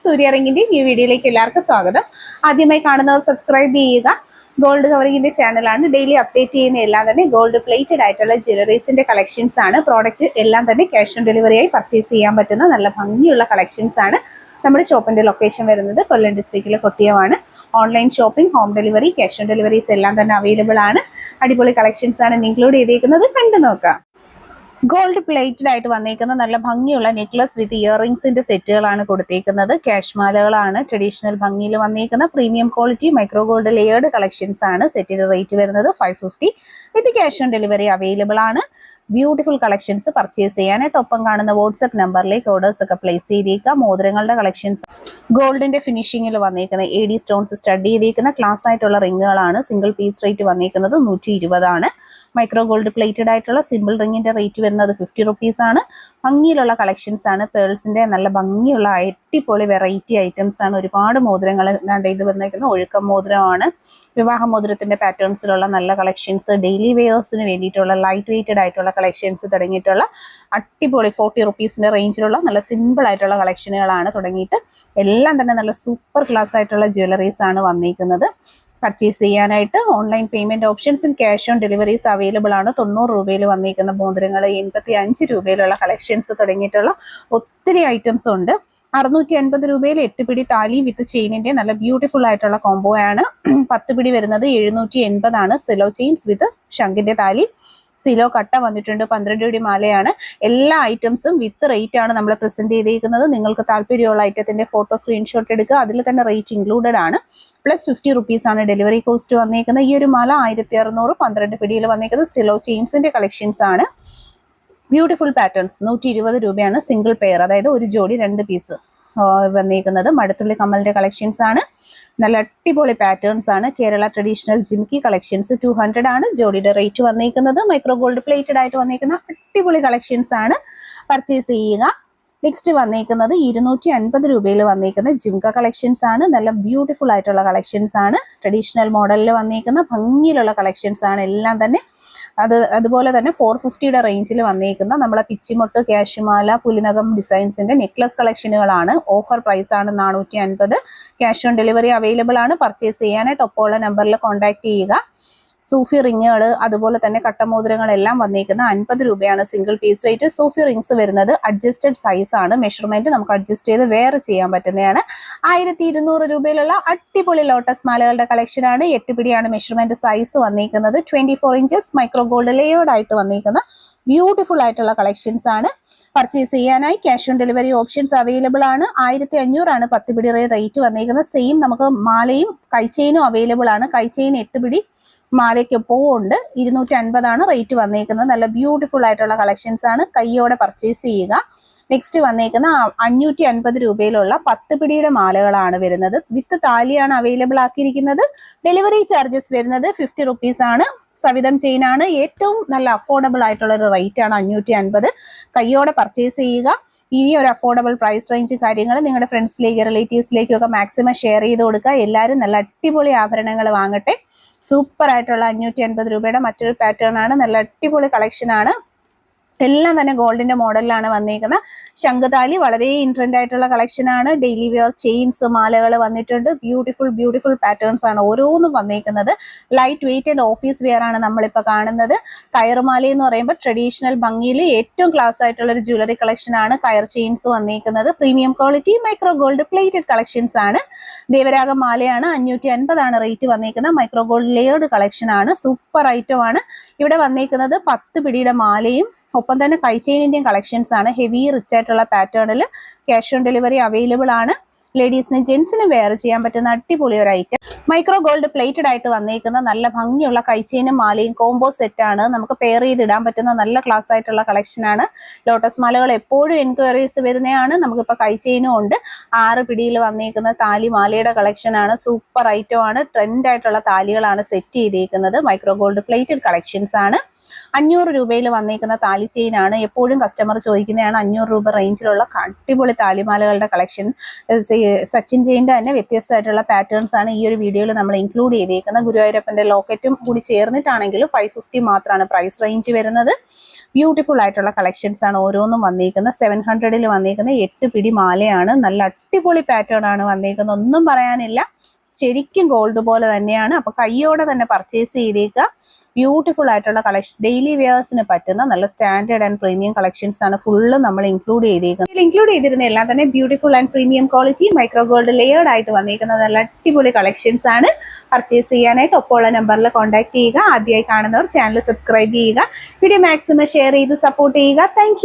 സൂര്യ റിംഗിന്റെ ഈ വീഡിയോയിലേക്ക് എല്ലാവർക്കും സ്വാഗതം. ആദ്യമായി കാണുന്നവർ സബ്സ്ക്രൈബ് ചെയ്യുക. ഗോൾഡ് കവറിങ്ങിന്റെ ചാനലാണ് ഡെയിലി അപ്ഡേറ്റ് ചെയ്യുന്ന എല്ലാം തന്നെ ഗോൾഡ് പ്ലേറ്റഡ് ആയിട്ടുള്ള ജ്വല്ലറീസിന്റെ കളക്ഷൻസ് ആണ്. പ്രോഡക്റ്റ് എല്ലാം തന്നെ ക്യാഷ് ഓൺ ഡെലിവറി ആയി പർച്ചേസ് ചെയ്യാൻ പറ്റുന്ന നല്ല ഭംഗിയുള്ള കളക്ഷൻസ് ആണ് നമ്മുടെ ഷോപ്പിന്റെ ലൊക്കേഷൻ വരുന്നത് കൊല്ലം ഡിസ്ട്രിക്റ്റിലെ കൊട്ടിയമാണ് online shopping home delivery cash on deliveries എല്ലാം തന്നെ അവൈലബിൾ ആണ്. അടിപൊളി കളക്ഷൻസ് ആണ്. ഇൻക്ലൂഡ് ചെയ്തേക്കുന്നത് കണ്ടു നോക്കാം ഗോൾഡ് പ്ലേറ്റഡ് ആയിട്ട് വന്നേക്കുന്ന നല്ല ഭംഗിയുള്ള നെക്ലസ് വിത്ത് ഇയറിംഗ്സിന്റെ സെറ്റുകളാണ് കൊടുത്തേക്കുന്നത്. ക്യാഷ് മാലകളാണ് ട്രഡീഷണൽ ഭംഗിയിൽ വന്നേക്കുന്ന premium quality micro gold layered collections ആണ്. സെറ്റിന്റെ റേറ്റ് വരുന്നത് five fifty with cash on delivery available ആണ്. ബ്യൂട്ടിഫുൾ കളക്ഷൻസ് പർച്ചേസ് ചെയ്യാനായിട്ട് ഒപ്പം കാണുന്ന വാട്സ്ആപ്പ് നമ്പറിലേക്ക് ഓർഡേഴ്സ് ഒക്കെ പ്ലേസ് ചെയ്തേക്കുക. മോതിരങ്ങളുടെ കളക്ഷൻസ് ഗോൾഡിന്റെ ഫിനിഷിംഗിൽ വന്നേക്കുന്ന എ ഡി സ്റ്റോൺസ് സ്റ്റഡി ചെയ്തേക്കുന്ന ക്ലാസ് ആയിട്ടുള്ള റിങ്ങുകളാണ്. സിംഗിൾ പീസ് റേറ്റ് വന്നേക്കുന്നത് നൂറ്റി ഇരുപതാണ് മൈക്രോ ഗോൾഡ് പ്ലേറ്റഡ് ആയിട്ടുള്ള സിമ്പിൾ റിങ്ങിന്റെ റേറ്റ് വരുന്നത് ഫിഫ്റ്റി റുപ്പീസ് ആണ്. ഭംഗിയിലുള്ള കളക്ഷൻസ് ആണ്. പേൾസിന്റെ നല്ല ഭംഗിയുള്ള അടിപൊളി വെറൈറ്റി ഐറ്റംസ് ആണ്. ഒരുപാട് മോതിരങ്ങൾ ഇത് വന്നേക്കുന്ന ഒഴുക്കം മോതിരമാണ്. വിവാഹ മോതിരത്തിന്റെ പാറ്റേൺസിലുള്ള നല്ല കളക്ഷൻസ് ഡെയിലി വെയേഴ്സിന് വേണ്ടിയിട്ടുള്ള ലൈറ്റ് വെയ്റ്റഡ് ആയിട്ടുള്ള കളക്ഷൻസ് തുടങ്ങിയിട്ടുള്ള അടിപൊളി ഫോർട്ടി റുപ്പീസിന്റെ റേഞ്ചിലുള്ള നല്ല സിമ്പിൾ ആയിട്ടുള്ള കളക്ഷനുകളാണ് തുടങ്ങിയിട്ട്. എല്ലാം തന്നെ നല്ല സൂപ്പർ ക്ലാസ് ആയിട്ടുള്ള ജ്വല്ലറീസ് ആണ് വന്നിരിക്കുന്നത് പർച്ചേസ് ചെയ്യാനായിട്ട് ഓൺലൈൻ പേയ്മെന്റ് ഓപ്ഷൻസും ക്യാഷ് ഓൺ ഡെലിവറീസ് അവൈലബിൾ ആണ്. തൊണ്ണൂറ് രൂപയിൽ വന്നിരിക്കുന്ന മോതിരങ്ങൾ എൺപത്തി അഞ്ച് രൂപയിലുള്ള കളക്ഷൻസ് തുടങ്ങിയിട്ടുള്ള ഒത്തിരി ഐറ്റംസ് ഉണ്ട്. അറുന്നൂറ്റി അൻപത് രൂപയിൽ എട്ട് പിടി താലി വിത്ത് ചെയിനിന്റെ നല്ല ബ്യൂട്ടിഫുൾ ആയിട്ടുള്ള കോംബോ ആണ്. പത്ത് പിടി വരുന്നത് എഴുന്നൂറ്റി എൺപതാണ് സിലോ ചെയിൻസ് വിത്ത് ശങ്കിന്റെ താലി. സിലോ കട്ട വന്നിട്ടുണ്ട് പന്ത്രണ്ട് പിടി മാലയാണ്. എല്ലാ ഐറ്റംസും വിത്ത് റേറ്റ് ആണ് നമ്മൾ പ്രസന്റ് ചെയ്തേക്കുന്നത്. നിങ്ങൾക്ക് താല്പര്യമുള്ള ഐറ്റത്തിന്റെ ഫോട്ടോ സ്ക്രീൻഷോട്ട് എടുക്കുക. അതിൽ തന്നെ റേറ്റ് ഇൻക്ലൂഡഡ് ആണ്. പ്ലസ് ഫിഫ്റ്റി റുപ്പീസ് ആണ് ഡെലിവറി കോസ്റ്റ് വന്നേക്കുന്നത്. ഈ ഒരു മാല ആയിരത്തി അറുന്നൂറ് പന്ത്രണ്ട് പിടിയിൽ വന്നേക്കുന്നത് സിലോ ചെയിൻസിന്റെ കളക്ഷൻസ് ആണ്. ബ്യൂട്ടിഫുൾ പാറ്റേൺസ് നൂറ്റി ഇരുപത് രൂപയാണ് സിംഗിൾ പെയർ അതായത് ഒരു ജോഡി രണ്ട് പീസ് വന്നേക്കുന്നത്. മടത്തുള്ളി കമ്മലിന്റെ കളക്ഷൻസ് ആണ്. നല്ല അടിപൊളി പാറ്റേൺസ് ആണ്. Kerala traditional jhumki collections two hundred ആണ്. ജോഡിയുടെ റേറ്റ് വന്നിരിക്കുന്നത് മൈക്രോ ഗോൾഡ് പ്ലേറ്റഡ് ആയിട്ട് വന്നിരിക്കുന്ന അടിപൊളി കളക്ഷൻസ് ആണ്. പർച്ചേസ് ചെയ്യുക. നെക്സ്റ്റ് വന്നേക്കുന്നത് ഇരുന്നൂറ്റി അൻപത് രൂപയിൽ വന്നേക്കുന്ന ജിംക കളക്ഷൻസ് ആണ്. നല്ല ബ്യൂട്ടിഫുൾ ആയിട്ടുള്ള കളക്ഷൻസ് ആണ്. ട്രഡീഷണൽ മോഡലിൽ വന്നേക്കുന്ന ഭംഗിയിലുള്ള കളക്ഷൻസ് ആണ് എല്ലാം തന്നെ. അത് അതുപോലെ തന്നെ ഫോർ ഫിഫ്റ്റിയുടെ റേഞ്ചിൽ വന്നേക്കുന്ന നമ്മളെ പിച്ചിമൊട്ട് കാശുമാല പുലിനകം ഡിസൈൻസിന്റെ നെക്ലസ് കളക്ഷനുകളാണ് ഓഫർ പ്രൈസ് ആണ് നാനൂറ്റി അൻപത് ക്യാഷ് ഓൺ ഡെലിവറി അവൈലബിൾ ആണ്. പർച്ചേസ് ചെയ്യാനായിട്ട് ഒപ്പമുള്ള നമ്പറിൽ കോൺടാക്ട് ചെയ്യുക. സൂഫി റിങ്ങുകൾ അതുപോലെ തന്നെ കട്ടമോതിരങ്ങളെല്ലാം വന്നിരിക്കുന്ന അൻപത് രൂപയാണ് single piece rate Sufi rings വരുന്നത് അഡ്ജസ്റ്റഡ് സൈസ് ആണ്. മെഷർമെന്റ് നമുക്ക് അഡ്ജസ്റ്റ് ചെയ്ത് വേറെ ചെയ്യാൻ പറ്റുന്നതാണ്. ആയിരത്തി ഇരുന്നൂറ് രൂപയിലുള്ള അടിപൊളി ലോട്ടസ് മാലകളുടെ കളക്ഷനാണ് എട്ട് പിടിയാണ് മെഷർമെന്റ് സൈസ് വന്നിരിക്കുന്നത് twenty four inches micro gold layered ആയിട്ട് വന്നിരിക്കുന്ന ബ്യൂട്ടിഫുൾ ആയിട്ടുള്ള കളക്ഷൻസ് ആണ്. പർച്ചേസ് ചെയ്യാനായി cash on delivery options available ആണ്. ആയിരത്തി അഞ്ഞൂറാണ് പത്ത് പിടി റേറ്റ് വന്നേക്കുന്നത്. സെയിം നമുക്ക് മാലയും കൈച്ചെയിനും അവൈലബിൾ ആണ്. കൈച്ചെയിൻ എട്ട് പിടി മാലയ്ക്കൊപ്പവും ഉണ്ട്. ഇരുന്നൂറ്റി അൻപതാണ് റേറ്റ് വന്നേക്കുന്നത്. നല്ല ബ്യൂട്ടിഫുൾ ആയിട്ടുള്ള കളക്ഷൻസ് ആണ്. കൈയോടെ പർച്ചേസ് ചെയ്യുക. നെക്സ്റ്റ് വന്നേക്കുന്ന അഞ്ഞൂറ്റി അൻപത് രൂപയിലുള്ള പത്ത് പിടിയുടെ മാലകളാണ് വരുന്നത്. വിത്ത് താലിയാണ് അവൈലബിൾ ആക്കിയിരിക്കുന്നത്. ഡെലിവറി ചാർജസ് വരുന്നത് ഫിഫ്റ്റി റുപ്പീസ് ആണ്. സവിധം ചെയിനാണ്. ഏറ്റവും നല്ല അഫോർഡബിൾ ആയിട്ടുള്ള ഒരു റേറ്റ് ആണ് അഞ്ഞൂറ്റി അൻപത് കയ്യോടെ പർച്ചേസ് ചെയ്യുക. ഈ ഒരു അഫോർഡബിൾ പ്രൈസ് റേഞ്ച് കാര്യങ്ങൾ നിങ്ങളുടെ ഫ്രണ്ട്സിലേക്ക് റിലേറ്റീവ്സിലേക്കും ഒക്കെ മാക്സിമം ഷെയർ ചെയ്ത് കൊടുക്കുക. എല്ലാവരും നല്ല അടിപൊളി ആഭരണങ്ങൾ വാങ്ങട്ടെ. സൂപ്പർ ആയിട്ടുള്ള അഞ്ഞൂറ്റി അൻപത് രൂപയുടെ മറ്റൊരു പാറ്റേൺ ആണ്. നല്ല അടിപൊളി കളക്ഷൻ ആണ്. എല്ലാം തന്നെ ഗോൾഡിന്റെ മോഡലിലാണ് വന്നേക്കുന്നത്. ശംഖുതാലി വളരെ ഇൻട്രൻഡ് ആയിട്ടുള്ള കളക്ഷൻ ആണ്. ഡെയിലി വെയർ ചെയിൻസ് മാലകൾ വന്നിട്ടുണ്ട്. ബ്യൂട്ടിഫുൾ ബ്യൂട്ടിഫുൾ പാറ്റേൺസ് ആണ് ഓരോന്നും വന്നേക്കുന്നത്. Light weight and office wear ആണ് നമ്മളിപ്പോൾ കാണുന്നത്. കയറുമാല എന്ന് പറയുമ്പോൾ ട്രഡീഷണൽ ഭംഗിയിൽ ഏറ്റവും ക്ലാസ് ആയിട്ടുള്ള ഒരു ജ്വല്ലറി കളക്ഷൻ ആണ് കയർ ചെയിൻസ് വന്നേക്കുന്നത്. Premium quality micro gold plated collections ആണ്. ദേവരാഗം മാലയാണ് അഞ്ഞൂറ്റി അൻപതാണ് റേറ്റ് വന്നേക്കുന്നത്. മൈക്രോ ഗോൾഡ് ലേയേർഡ് കളക്ഷൻ ആണ്. സൂപ്പർ ഐറ്റം ആണ്. ഇവിടെ വന്നേക്കുന്നത് പത്ത് പിടിയുടെ മാലയും ഒപ്പം തന്നെ കൈച്ചെയിനിന്റെയും കളക്ഷൻസ് ആണ്. ഹെവി റിച്ച് ആയിട്ടുള്ള പാറ്റേണിൽ ക്യാഷ് ഓൺ ഡെലിവറി അവൈലബിൾ ആണ്. ലേഡീസിന് ജെൻസിനും വെയർ ചെയ്യാൻ പറ്റുന്ന അടിപൊളി ഒരു ഐറ്റം മൈക്രോ ഗോൾഡ് പ്ലേറ്റഡ് ആയിട്ട് വന്നേക്കുന്ന നല്ല ഭംഗിയുള്ള കൈച്ചെയിനും മാലയും കോംബോ സെറ്റ് ആണ്. നമുക്ക് പെയർ ചെയ്ത് ഇടാൻ പറ്റുന്ന നല്ല ക്ലാസ് ആയിട്ടുള്ള കളക്ഷൻ ആണ്. ലോട്ടസ് മാലകൾ എപ്പോഴും എൻക്വയറീസ് വരുന്നതാണ്. നമുക്കിപ്പോൾ കൈച്ചെയിനും ഉണ്ട്. ആറ് പിടിയിൽ വന്നേക്കുന്ന താലി മാലയുടെ കളക്ഷൻ ആണ്. സൂപ്പർ ഐറ്റം ആണ്. ട്രെൻഡ് ആയിട്ടുള്ള താലികളാണ് സെറ്റ് ചെയ്തേക്കുന്നത്. മൈക്രോ ഗോൾഡ് പ്ലേറ്റഡ് കളക്ഷൻസ് ആണ്. അഞ്ഞൂറ് രൂപയിൽ വന്നേക്കുന്ന താലി ചെയിനാണ് എപ്പോഴും കസ്റ്റമർ ചോദിക്കുന്നതാണ് അഞ്ഞൂറ് രൂപ റേഞ്ചിലുള്ള അടിപൊളി താലിമാലകളുടെ കളക്ഷൻ സച്ചിൻ ചെയിന്റെ തന്നെ വ്യത്യസ്തമായിട്ടുള്ള പാറ്റേൺസ് ആണ് ഈ ഒരു വീഡിയോയിൽ നമ്മൾ ഇൻക്ലൂഡ് ചെയ്തേക്കുന്നത്. ഗുരുവായൂരപ്പന്റെ ലോക്കറ്റും കൂടി ചേർന്നിട്ടാണെങ്കിലും ഫൈവ് ഫിഫ്റ്റി മാത്രമാണ് പ്രൈസ് റേഞ്ച് വരുന്നത്. ബ്യൂട്ടിഫുൾ ആയിട്ടുള്ള കളക്ഷൻസ് ആണ് ഓരോന്നും വന്നേക്കുന്നത്. സെവൻ ഹൺഡ്രഡിൽ വന്നേക്കുന്ന എട്ട് പിടി മാലയാണ്. നല്ല അടിപൊളി പാറ്റേൺ ആണ് വന്നേക്കുന്നത്. ഒന്നും പറയാനില്ല. ശരിക്കും ഗോൾഡ് പോലെ തന്നെയാണ്. അപ്പൊ കയ്യോടെ തന്നെ പർച്ചേസ് ചെയ്തേക്കുക. ബ്യൂട്ടിഫുൾ ആയിട്ടുള്ള കളക്ഷൻ ഡെയിലി വെയേഴ്സിന് പറ്റുന്ന നല്ല സ്റ്റാൻഡേർഡ് ആൻഡ് പ്രീമിയം കളക്ഷൻസ് ആണ് ഫുള്ള് നമ്മൾ ഇൻക്ലൂഡ് ചെയ്തേക്കുന്നത്. ഇതിൽ ഇൻക്ലൂഡ് ചെയ്തിരുന്ന എല്ലാം തന്നെ beautiful and premium quality micro gold layered ആയിട്ട് വന്നേക്കുന്ന നല്ല അടിപൊളി കളക്ഷൻസ് ആണ്. പർച്ചേസ് ചെയ്യാനായിട്ട് ഒപ്പമുള്ള നമ്പറിൽ കോൺടാക്ട് ചെയ്യുക. ആദ്യമായി കാണുന്നവർ ചാനൽ സബ്സ്ക്രൈബ് ചെയ്യുക. വീഡിയോ മാക്സിമം ഷെയർ ചെയ്ത് സപ്പോർട്ട് ചെയ്യുക. താങ്ക്